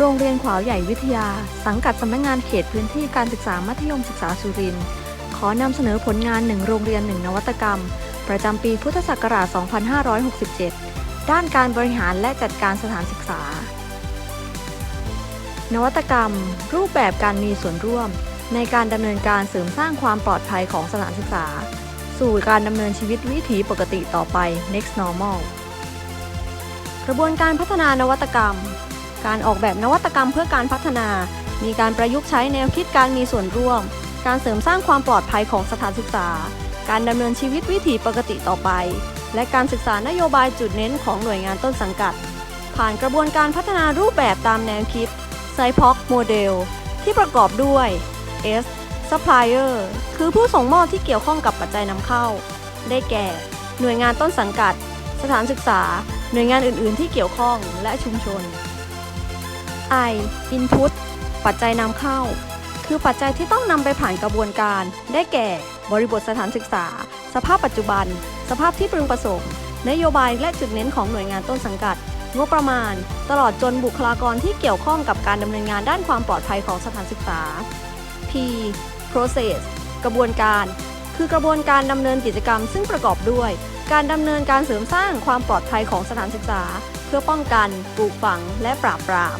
โรงเรียนขวาวใหญ่วิทยา สังกัดสำนักงานเขตพื้นที่การศึกษามัธยมศึกษาสุรินทร์ขอนำเสนอผลงานหนึ่งโรงเรียนหนึ่งนวัตกรรม ประจำปีพุทธศักราช 2567 ด้านการบริหารและจัดการสถานศึกษา นวัตกรรม รูปแบบการมีส่วนร่วม ในการดำเนินการเสริมสร้างความปลอดภัยของสถานศึกษา สู่การดำเนินชีวิตวิถีปกติต่อไป next normal กระบวนการพัฒนานวัตกรรม การออกแบบนวัตกรรมเพื่อการพัฒนา มีการประยุกต์ใช้แนวคิดการมีส่วนร่วม การเสริมสร้างความปลอดภัยของสถานศึกษา การดำเนินชีวิตวิถีปกติต่อไป และการศึกษานโยบายจุดเน้นของหน่วยงานต้นสังกัด ผ่านกระบวนการพัฒนารูปแบบตามแนวคิดไซพอกโมเดลที่ประกอบด้วย S Supplier คือผู้ส่งมอบที่เกี่ยวข้องกับปัจจัยนำเข้า ได้แก่ หน่วยงานต้นสังกัด สถานศึกษา หน่วยงานอื่น ๆ ที่เกี่ยวข้องและชุมชน I Input ปัจจัยนำเข้า คือปัจจัยที่ต้องนำไปผ่านกระบวนการ ได้แก่ บริบทสถานศึกษา สภาพปัจจุบัน สภาพที่พึงประสงค์นโยบายและจุดเน้นของหน่วยงานต้นสังกัด งบประมาณ ตลอดจนบุคลากรที่เกี่ยวข้องกับการดำเนินงานด้านความปลอดภัยของสถานศึกษา P process กระบวนการ คือกระบวนการดำเนินกิจกรรม ซึ่งประกอบด้วย การดำเนินการเสริมสร้างความปลอดภัยของสถานศึกษา เพื่อป้องกัน ปลูกฝัง และปราบปราม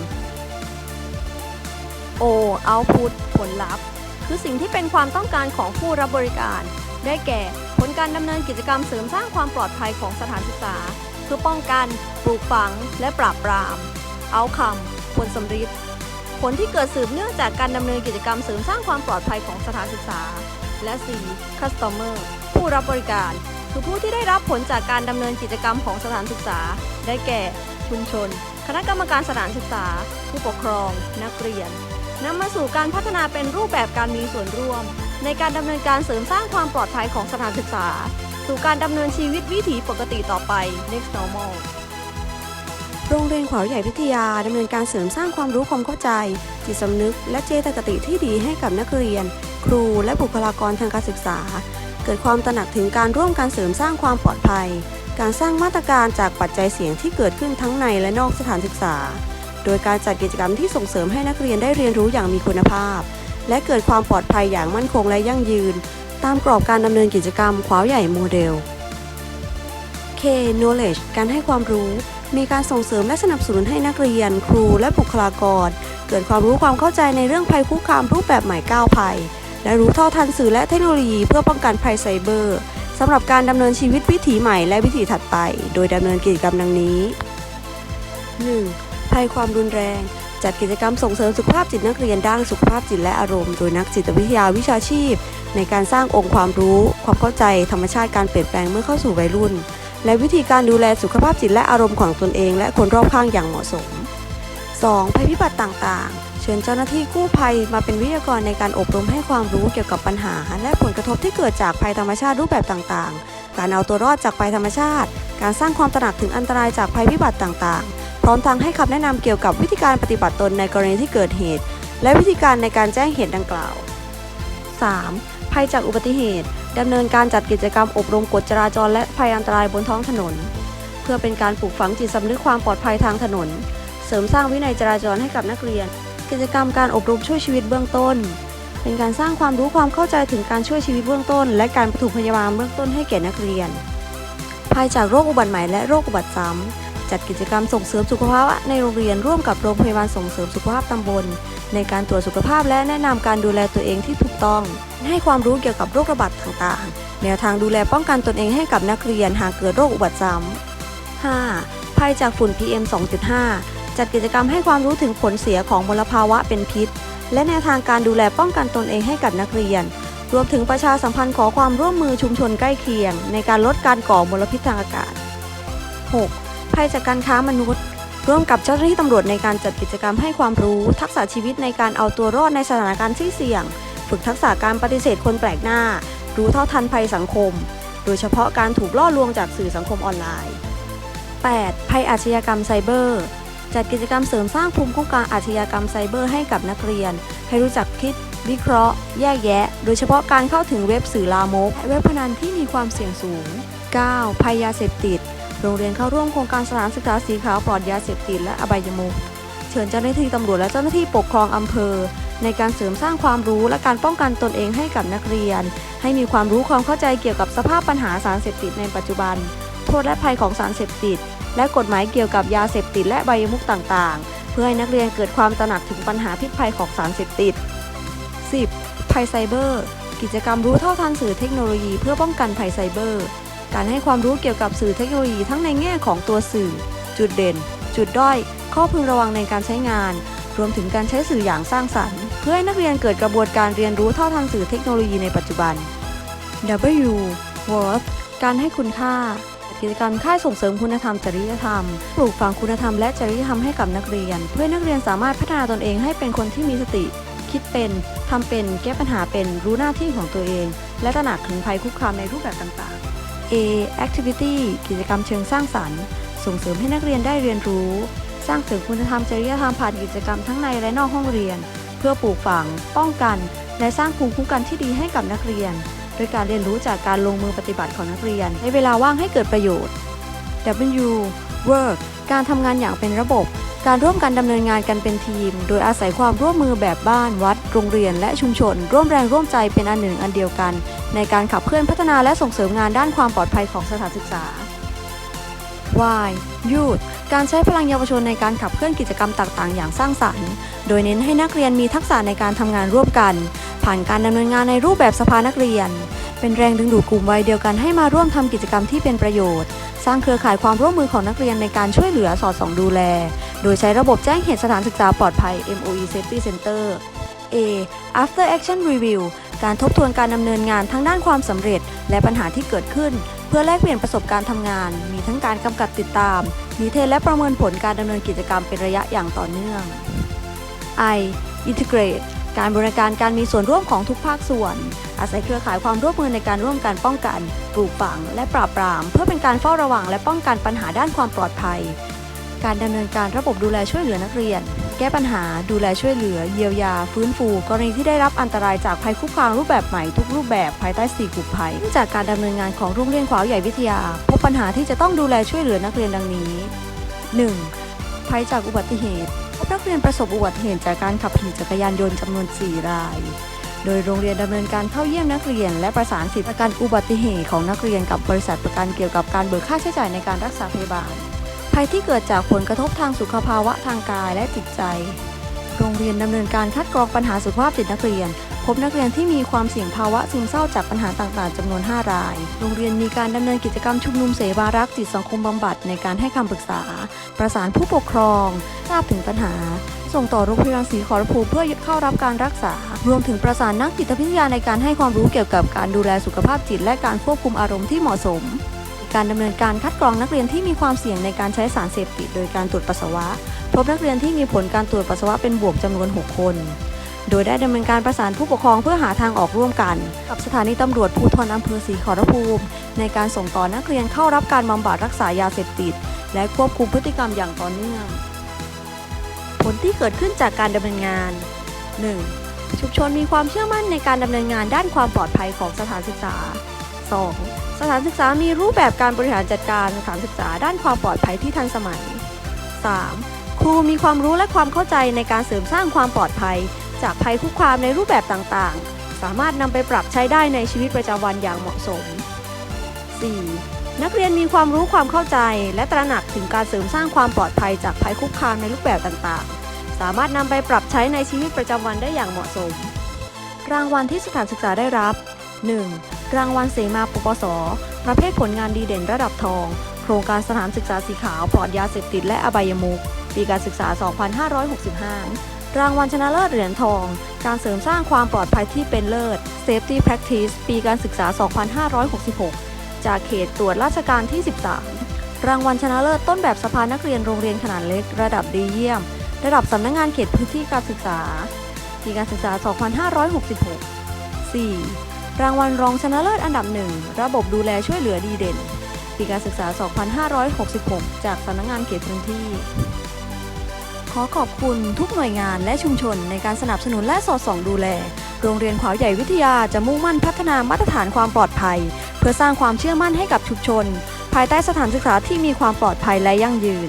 O output ผลลัพธ์ คือสิ่งที่เป็นความต้องการของผู้รับบริการ ได้แก่ ผลการดำเนินกิจกรรมเสริมสร้างความปลอดภัยของสถานศึกษา เพื่อป้องกัน ปลูกฝัง และปราบปราม outcome ผลสำฤทธิ์ผลที่เกิดสืบเนื่องจากการดำเนินกิจกรรมเสริมสร้างความปลอดภัยของสถานศึกษา และ C customer ผู้รับบริการ คือผู้ที่ได้รับผลจากการดำเนินกิจกรรมของสถานศึกษา ได้แก่ ชุมชน คณะกรรมการสถานศึกษา ผู้ปกครอง นักเรียน นำมาสู่การพัฒนาเป็นรูปแบบการมีส่วนร่วม ในการดำเนินการเสริมสร้างความปลอดภัยของสถานศึกษา สู่การดำเนินชีวิตวิถีปกติต่อไป next normal โรงเรียนขวาวใหญ่วิทยาดำเนินการเสริมสร้างความรู้ความเข้าใจ จิตสำนึก และเจตคติที่ดีให้กับนักเรียน ครูและบุคลากรทางการศึกษา เกิดความตระหนักถึงการร่วมการเสริมสร้างความปลอดภัย การสร้างมาตรการจากปัจจัยเสี่ยงที่เกิดขึ้นทั้งในและนอกสถานศึกษา โดยการจัดกิจกรรมที่ส่งเสริมให้นักเรียนได้เรียนรู้อย่างมีคุณภาพ และเกิดความปลอดภัยอย่างมั่นคงและยั่งยืน ตามกรอบการดำเนินกิจกรรมขวาวใหญ่โมเดล K knowledge การให้ความรู้ มีการส่งเสริมและสนับสนุนให้นักเรียน ครูและบุคลากร เกิดความรู้ความเข้าใจในเรื่องภัยคุกคามรูปแบบใหม่9ภัย และรู้เท่าทันสื่อและเทคโนโลยีเพื่อป้องกันภัยไซเบอร์สำหรับการดำเนินชีวิตวิถีใหม่และวิถีถัดไป โดยดำเนินกิจกรรมดังนี้ 1. ภัยความรุนแรง จัดกิจกรรมส่งเสริมสุขภาพจิตนักเรียนด้านสุขภาพจิตและอารมณ์ โดยนักจิตวิทยาวิชาชีพ ในการสร้างองค์ความรู้ ความเข้าใจ ธรรมชาติการเปลี่ยนแปลงเมื่อเข้าสู่วัยรุ่น และวิธีการดูแลสุขภาพจิตและอารมณ์ของตนเอง และคนรอบข้างอย่างเหมาะสม 2. ภัยพิบัติต่างๆ เชิญเจ้าหน้าที่กู้ภัยมาเป็นวิทยากรในการอบรมให้ความรู้เกี่ยวกับปัญหา และผลกระทบที่เกิดจากภัยธรรมชาติรูปแบบต่างๆ การเอาตัวรอดจากภัยธรรมชาติ การสร้างความตระหนักถึงอันตรายจากภัยพิบัติต่างๆ ร้อมทั้งให้คำแนะนำเกี่ยวกับวิธีการปฏิบัติตนในกรณีที่เกิดเหตุ และวิธีการในการแจ้งเหตุดังกล่าว 3. ภัยจากอุบัติเหตุดำเนินการจัดกิจกรรมอบรมกฎจราจรและภัยอันตรายบนท้องถนน เพื่อเป็นการปลูกฝังจิตสำนึกความปลอดภัยทางถนน เสริมสร้างวินัยจราจรให้กับนักเรียน กิจกรรมการอบรมช่วยชีวิตเบื้องต้น เป็นการสร้างความรู้ความเข้าใจถึงการช่วยชีวิตเบื้องต้น และการปฐมพยาบาลเบื้องต้นให้แก่นักเรียน ภัยจากโรคอุบัติใหม่และโรคอุบัติซ้ำ จัดกิจกรรมส่งเสริมสุขภาพในโรงเรียนร่วมกับโรงพยาบาลส่งเสริมสุขภาพตำบล ในการตรวจสุขภาพและแนะนำการดูแลตัวเองที่ถูกต้อง ให้ความรู้เกี่ยวกับโรคระบาดต่างๆ แนวทางดูแลป้องกันตนเองให้กับนักเรียนหากเกิดโรคอุบัติซ้ำ 5. ภัยจากฝุ่น PM 2.5 จัดกิจกรรมให้ความรู้ถึงผลเสียของมลภาวะเป็นพิษ และแนวทางการดูแลป้องกันตนเองให้กับนักเรียน รวมถึงประชาสัมพันธ์ขอความร่วมมือชุมชนใกล้เคียง ในการลดการก่อมลพิษทางอากาศ 6. ภัยจากการค้ามนุษย์ ร่วมกับเจ้าหน้าที่ตำรวจในการจัดกิจกรรมให้ความรู้ ทักษะชีวิตในการเอาตัวรอดในสถานการณ์ที่เสี่ยง ฝึกทักษะการปฏิเสธคนแปลกหน้า รู้เท่าทันภัยสังคม โดยเฉพาะการถูกล่อลวงจากสื่อสังคมออนไลน์ 8. ภัยอาชญากรรมไซเบอร์จัดกิจกรรมเสริมสร้างภูมิคุ้มกันอาชญากรรมไซเบอร์ให้กับนักเรียน ให้รู้จักคิด วิเคราะห์ แยกแยะ โดยเฉพาะการเข้าถึงเว็บสื่อลามกและเว็บพนันที่มีความเสี่ยงสูง 9. ภัยยาเสพติด โรงเรียนเข้าร่วมโครงการสถานศึกษาสีขาวปลอดยาเสพติดและอบายมุขเชิญเจ้าหน้าที่ตำรวจและเจ้าหน้าที่ปกครองอำเภอ ในการเสริมสร้างความรู้และการป้องกันตนเองให้กับนักเรียน ให้มีความรู้ความเข้าใจเกี่ยวกับสภาพปัญหาสารเสพติดในปัจจุบัน โทษและภัยของสารเสพติด และกฎหมายเกี่ยวกับยาเสพติดและใบยมุกต่างๆ เพื่อให้นักเรียนเกิดความตระหนักถึงปัญหาพิษภัยของสารเสพติด 10. ภัยไซเบอร์ กิจกรรมรู้เท่าทันสื่อเทคโนโลยีเพื่อป้องกันภัยไซเบอร์ การให้ความรู้เกี่ยวกับสื่อเทคโนโลยีทั้งในแง่ของตัวสื่อ จุดเด่น จุดด้อย ข้อพึงระวังในการใช้งาน รวมถึงการใช้สื่ออย่างสร้างสรรค์ เพื่อให้นักเรียนเกิดกระบวนการเรียนรู้เท่าทันสื่อเทคโนโลยีในปัจจุบัน W Worth การให้คุณค่ากิจกรรมค่ายส่งเสริมคุณธรรมจริยธรรม ปลูกฝังคุณธรรมและจริยธรรมให้กับนักเรียน เพื่อนักเรียนสามารถพัฒนาตนเองให้เป็นคนที่มีสติ คิดเป็นทำเป็น แก้ปัญหาเป็น รู้หน้าที่ของตัวเอง และตระหนักถึงภัยคุกคามในรูปแบบต่างๆ A Activity กิจกรรมเชิงสร้างสรรค์ ส่งเสริมให้นักเรียนได้เรียนรู้ สร้างเสริมคุณธรรมจริยธรรมผ่านกิจกรรมทั้งในและนอกห้องเรียน เพื่อปลูกฝัง ป้องกัน และสร้างภูมิคุ้มกันที่ดีให้กับนักเรียน โดยการเรียนรู้จากการลงมือปฏิบัติของนักเรียน ในเวลาว่างให้เกิดประโยชน์ W Work การทำงานอย่างเป็นระบบ การร่วมกันดำเนินงานกันเป็นทีม โดยอาศัยความร่วมมือแบบบ้านวัด โรงเรียนและชุมชน ร่วมแรงร่วมใจเป็นอันหนึ่งอันเดียวกัน ในการขับเคลื่อนพัฒนาและส่งเสริมงานด้านความปลอดภัยของสถานศึกษา Y Youth การใช้พลังเยาวชนในการขับเคลื่อนกิจกรรมต่าง ๆ อย่างสร้างสรรค์ โดยเน้นให้นักเรียนมีทักษะในการทำงานร่วมกัน ผ่านการดำเนินงานในรูปแบบสภานักเรียน เป็นแรงดึงดูดกลุ่มวัยเดียวกันให้มาร่วมทำกิจกรรมที่เป็นประโยชน์ สร้างเครือข่ายความร่วมมือของนักเรียนในการช่วยเหลือสอดส่องดูแล โดยใช้ระบบแจ้งเหตุสถานศึกษาปลอดภัย MOE Safety Center A After Action Review การทบทวนการดำเนินงานทั้งด้านความสำเร็จ และปัญหาที่เกิดขึ้น เพื่อแลกเปลี่ยนประสบการณ์ทำงาน มีทั้งการกำกับติดตาม นิเทศและประเมินผลการดำเนินกิจกรรมเป็นระยะอย่างต่อเนื่อง I Integrate การบริการการมีส่วนร่วมของทุกภาคส่วน อาศัยเครือข่ายความร่วมมือในการร่วมกันป้องกัน ปลูกฝัง และปราบปราม เพื่อเป็นการเฝ้าระวังและป้องกันปัญหาด้านความปลอดภัย การดำเนินการระบบดูแลช่วยเหลือนักเรียน แก้ปัญหาดูแลช่วยเหลือ เยียวยา ฟื้นฟู กรณีที่ได้รับอันตรายจากภัยคุกคามรูปแบบใหม่ทุกรูปแบบภายใต้สี่กลุ่มภัยเนื่องจากการดำเนินงานของโรงเรียนขวาวใหญ่วิทยา พบปัญหาที่จะต้องดูแลช่วยเหลือนักเรียนดังนี้ 1. ภัยจากอุบัติเหตุพบนักเรียนประสบอุบัติเหตุจากการขับขี่จักรยานยนต์จำนวน 4 ราย โดยโรงเรียนดำเนินการเข้าเยี่ยมนักเรียน และประสานสิทธิประกันอุบัติเหตุของนักเรียนกับบริษัทประกันเกี่ยวกับการเบิกค่าใช้จ่ายในการรักษาพยาบาล ภัยที่เกิดจากผลกระทบทางสุขภาวะทางกายและจิตใจ โรงเรียนดำเนินการคัดกรองปัญหาสุขภาพจิตนักเรียน พบนักเรียนที่มีความเสี่ยงภาวะซึมเศร้าจากปัญหาต่างๆจำนวน 5 ราย โรงเรียนมีการดำเนินกิจกรรมชุมนุมเสวารักษ์จิตสังคมบำบัดในการให้คำปรึกษา ประสานผู้ปกครอง ทราบถึงปัญหา ส่งต่อโรงพยาบาลศรีขอรภูมิเพื่อเข้ารับการรักษา รวมถึงประสานนักจิตวิทยาในการให้ความรู้เกี่ยวกับการดูแลสุขภาพจิต และการควบคุมอารมณ์ที่เหมาะสม การดำเนินการคัดกรองนักเรียนที่มีความเสี่ยงในการใช้สารเสพติดโดยการตรวจปัสสาวะ พบนักเรียนที่มีผลการตรวจปัสสาวะเป็นบวกจำนวน 6 คน โดยได้ดำเนินการประสานผู้ปกครองเพื่อหาทางออกร่วมกัน กับสถานีตำรวจภูธรอำเภอศรีขอรภูมิ ในการส่งต่อนักเรียนเข้ารับการบำบัดรักษายาเสพติด และควบคุมพฤติกรรมอย่างต่อเนื่อง ผลที่เกิดขึ้นจากการดำเนินงาน 1. ชุมชนมีความเชื่อมั่นในการดำเนินงานด้านความปลอดภัยของสถานศึกษา 2. สถานศึกษามีรูปแบบการบริหารจัดการสถานศึกษาด้านความปลอดภัยที่ทันสมัย 3. ครูมีความรู้และความเข้าใจในการเสริมสร้างความปลอดภัย จากภัยคุกคามในรูปแบบต่างๆ สามารถนำไปปรับใช้ได้ในชีวิตประจำวันอย่างเหมาะสม 4. นักเรียนมีความรู้ความเข้าใจ และตระหนักถึงการเสริมสร้างความปลอดภัยจากภัยคุกคามในรูปแบบต่างๆ สามารถนำไปปรับใช้ในชีวิตประจำวันได้อย่างเหมาะสม รางวัลที่สถานศึกษาได้รับ 1. รางวัลเสมาปปส ประเภทผลงานดีเด่นระดับทอง โครงการสถานศึกษาสีขาวปลอดยาเสพติดและอบายมุขปีการศึกษา 2565 รางวัลชนะเลิศเหรียญทอง การเสริมสร้างความปลอดภัยที่เป็นเลิศ Safety Practice ปีการศึกษา 2566 จากเขตตรวจราชการที่ 13 รางวัลชนะเลิศต้นแบบสภานักเรียนโรงเรียนขนาดเล็ก ระดับดีเยี่ยม ระดับสำนักงงานเขตพื้นที่การศึกษา ปีการศึกษา 2566 4. รางวัลรองชนะเลิศอันดับหนึ่งระบบดูแลช่วยเหลือดีเด่น ปีการศึกษา 2566 จากสำนักงงานเขตพื้นที่ ขอขอบคุณทุกหน่วยงานและชุมชนในการสนับสนุนและสอดส่องดูแล โรงเรียนขวาวใหญ่วิทยาจะมุ่งมั่นพัฒนามาตรฐานความปลอดภัย เพื่อสร้างความเชื่อมั่นให้กับชุมชน ภายใต้สถานศึกษาที่มีความปลอดภัยและยั่งยืน